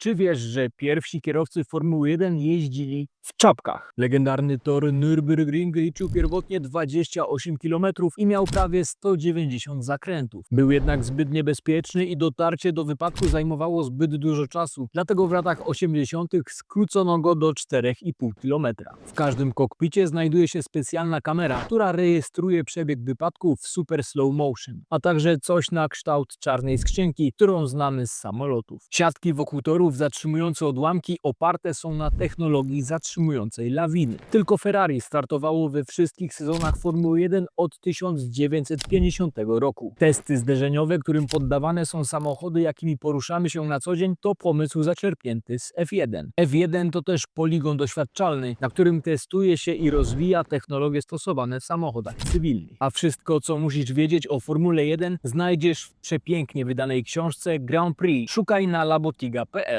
Czy wiesz, że pierwsi kierowcy Formuły 1 jeździli w czapkach? Legendarny tor Nürburgring liczył pierwotnie 28 km i miał prawie 190 zakrętów. Był jednak zbyt niebezpieczny i dotarcie do wypadku zajmowało zbyt dużo czasu, dlatego w latach 80. skrócono go do 4,5 km. W każdym kokpicie znajduje się specjalna kamera, która rejestruje przebieg wypadku w super slow motion, a także coś na kształt czarnej skrzynki, którą znamy z samolotów. Siatki wokół torów zatrzymujące odłamki oparte są na technologii zatrzymującej lawiny. Tylko Ferrari startowało we wszystkich sezonach Formuły 1 od 1950 roku. Testy zderzeniowe, którym poddawane są samochody, jakimi poruszamy się na co dzień, to pomysł zaczerpnięty z F1. F1 to też poligon doświadczalny, na którym testuje się i rozwija technologie stosowane w samochodach cywilnych. A wszystko, co musisz wiedzieć o Formule 1, znajdziesz w przepięknie wydanej książce Grand Prix. Szukaj na labotiga.pl.